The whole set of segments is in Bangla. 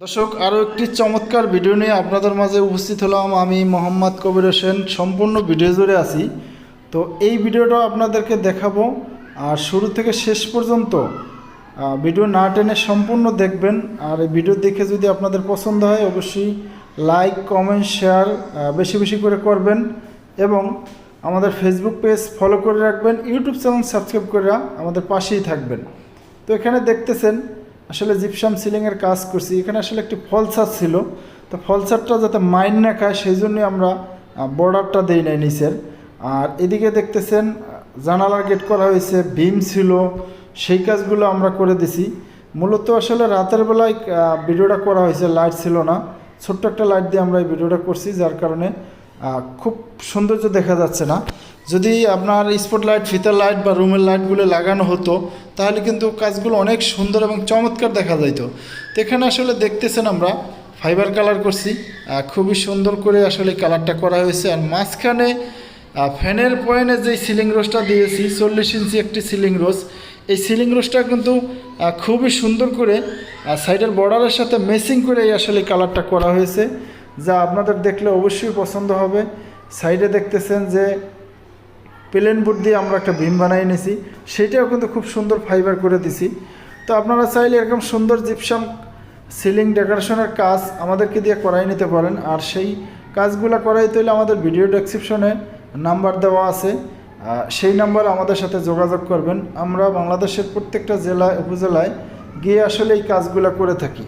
দর্শক, আরও একটি চমৎকার ভিডিও নিয়ে আপনাদের মাঝে উপস্থিত হলাম আমি মোহাম্মদ কবির হোসেন। সম্পূর্ণ ভিডিও জুড়ে আছি। তো এই ভিডিওটা আপনাদেরকে দেখাবো। আর শুরু থেকে শেষ পর্যন্ত ভিডিও না টেনে সম্পূর্ণ দেখবেন। আর এই ভিডিও দেখে যদি আপনাদের পছন্দ হয়, অবশ্যই লাইক, কমেন্ট, শেয়ার বেশি বেশি করে করবেন। এবং আমাদের ফেসবুক পেজ ফলো করে রাখবেন। ইউটিউব চ্যানেল সাবস্ক্রাইব করে আমাদের পাশেই থাকবেন। তো এখানে দেখতেছেন আসলে জিপসাম সিলিংয়ের কাজ করছি। এখানে আসলে একটি ফলসার ছিল। তো ফলসারটা যাতে মাইন না খায়, সেই জন্যই আমরা বর্ডারটা দেই নাই নিচের। আর এদিকে দেখতেছেন জানালার গেট করা হয়েছে বিম ছিল। সেই কাজগুলো আমরা করে দিছি। মূলত আসলে রাতের বেলায় ভিডিওটা করা হয়েছে, লাইট ছিল না। ছোট্ট একটা লাইট দিয়ে আমরা এই ভিডিওটা করছি, যার কারণে খুব সৌন্দর্য দেখা যাচ্ছে না। যদি আপনার স্পট লাইট ফিতার লাইট বা রুমের লাইটগুলো লাগানো হতো, তাহলে কিন্তু কাজগুলো অনেক সুন্দর এবং চমৎকার দেখা যাইত। তো এখানে আসলে দেখতেছেন আমরা ফাইবার কালার করছি। খুবই সুন্দর করে আসলে কালারটা করা হয়েছে। আর মাঝখানে ফ্যানের পয়েন্টে যে সিলিং রোজটা দিয়েছি, চল্লিশ ইঞ্চি একটি সিলিং রোজ, এই সিলিং রোজটা কিন্তু খুবই সুন্দর করে সাইডের বর্ডারের সাথে মেসিং করে আসলে কালারটা করা হয়েছে। যা আপনাদের দেখলে অবশ্যই পছন্দ হবে। সাইডে দেখতেছেন যে প্লেন বোর্ড দিয়ে আমরা একটা বিম বানিয়ে নিয়েছি সেটাও কিন্তু খুব সুন্দর ফাইবার করে দিছি। তো আপনারা চাইলে এরকম সুন্দর জিপসাম সিলিং ডেকোরেশনের কাজ আমাদেরকে দিয়ে করাই নিতে পারেন। আর সেই কাজগুলো করাইতে হলে আমাদের ভিডিও ডেসক্রিপশনে নাম্বার দেওয়া আছে। সেই নাম্বার আমাদের সাথে যোগাযোগ করবেন। আমরা বাংলাদেশের প্রত্যেকটা জেলায়, উপজেলায় গিয়ে আসলে এই কাজগুলো করে থাকি।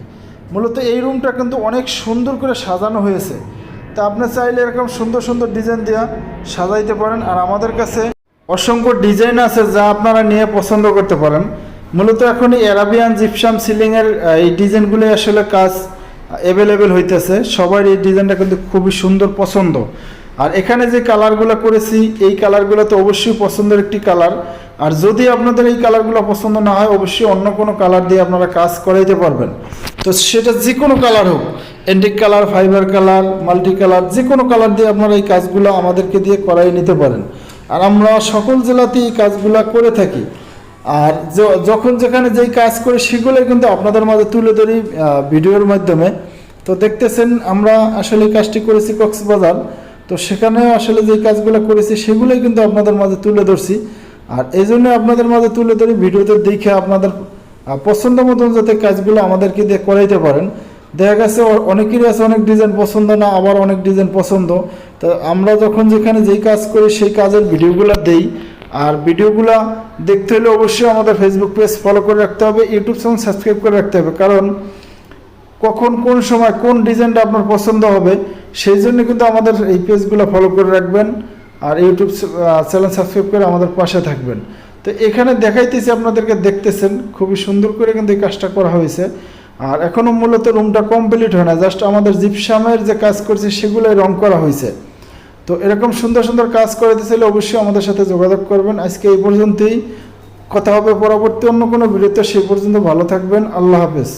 মূলত এই রুমটা কিন্তু অনেক সুন্দর করে সাজানো হয়েছে। তা আপনি চাইলে এরকম সুন্দর সুন্দর ডিজাইন দেওয়া সাজাইতে পারেন। আর আমাদের কাছে অসংখ্য ডিজাইন আছে যা আপনারা নিয়ে পছন্দ করতে পারেন। মূলত এখন এই অ্যারাবিয়ান জিপসাম সিলিংয়ের এই ডিজাইনগুলি আসলে কাজ অ্যাভেলেবেল হইতেছে। সবার এই ডিজাইনটা কিন্তু খুবই সুন্দর পছন্দ। আর এখানে যে কালারগুলো করেছি, এই কালারগুলো তো অবশ্যই পছন্দের একটি কালার আর যদি আপনাদের এই কালারগুলো পছন্দ না হয়, অবশ্যই অন্য কোনো কালার দিয়ে আপনারা কাজ করাইতে পারবেন। তো সেটা যে কোনো কালার হোক antique colour fibre colour multi colour যে কোনো কালার দিয়ে আপনারা এই কাজগুলো আমাদেরকে দিয়ে করাই নিতে পারেন। আর আমরা সকল জেলাতেই এই কাজগুলো করে থাকি। আর যখন যেখানে যেই কাজ করি, সেগুলোই কিন্তু আপনাদের মাঝে তুলে ধরি ভিডিওর মাধ্যমে। তো দেখতেছেন, আমরা আসলে কাজটি করেছি কক্সবাজার। তো সেখানেও আসলে যে কাজগুলো করেছি, সেগুলোই কিন্তু আপনাদের মাঝে তুলে ধরছি। আর এই জন্য আপনাদের মাঝে তুলে ধরি, ভিডিওতে দেখে আপনাদের পছন্দ মতন যাতে কাজগুলো আমাদেরকে দিয়ে করাইতে পারেন। দেখা গেছে অনেকেরই আছে অনেক ডিজাইন পছন্দ না, আবার অনেক ডিজাইন পছন্দ। তো আমরা যখন যেখানে যেই কাজ করি, সেই কাজের ভিডিওগুলো দেই। আর ভিডিওগুলো দেখতে হলে অবশ্যই আমাদের ফেসবুক পেজ ফলো করে রাখতে হবে ইউটিউব চ্যানেল সাবস্ক্রাইব করে রাখতে হবে। কারণ কখন কোন সময় কোন ডিজাইনটা আপনার পছন্দ হবে, সেই জন্য কিন্তু আমাদের এই পেজগুলো ফলো করে রাখবেন আর ইউটিউব চ্যানেল সাবস্ক্রাইব করে আমাদের পাশে থাকবেন। তো এখানে দেখাইতেছি আপনাদেরকে দেখতেছেন, খুবই সুন্দর করে কিন্তু এই কাজটা করা হয়েছে। আর এখনও মূলত রুমটা কমপ্লিট হয় না জাস্ট আমাদের জিপসামের যে কাজ করছে সেগুলোই রং করা হয়েছে। তো এরকম সুন্দর সুন্দর কাজ করে দিয়েছিলে অবশ্যই আমাদের সাথে যোগাযোগ করবেন। আজকে এই পর্যন্তই, কথা হবে পরবর্তী অন্য কোনো ভিডিওতে সেই পর্যন্ত ভালো থাকবেন, আল্লাহ হাফেজ।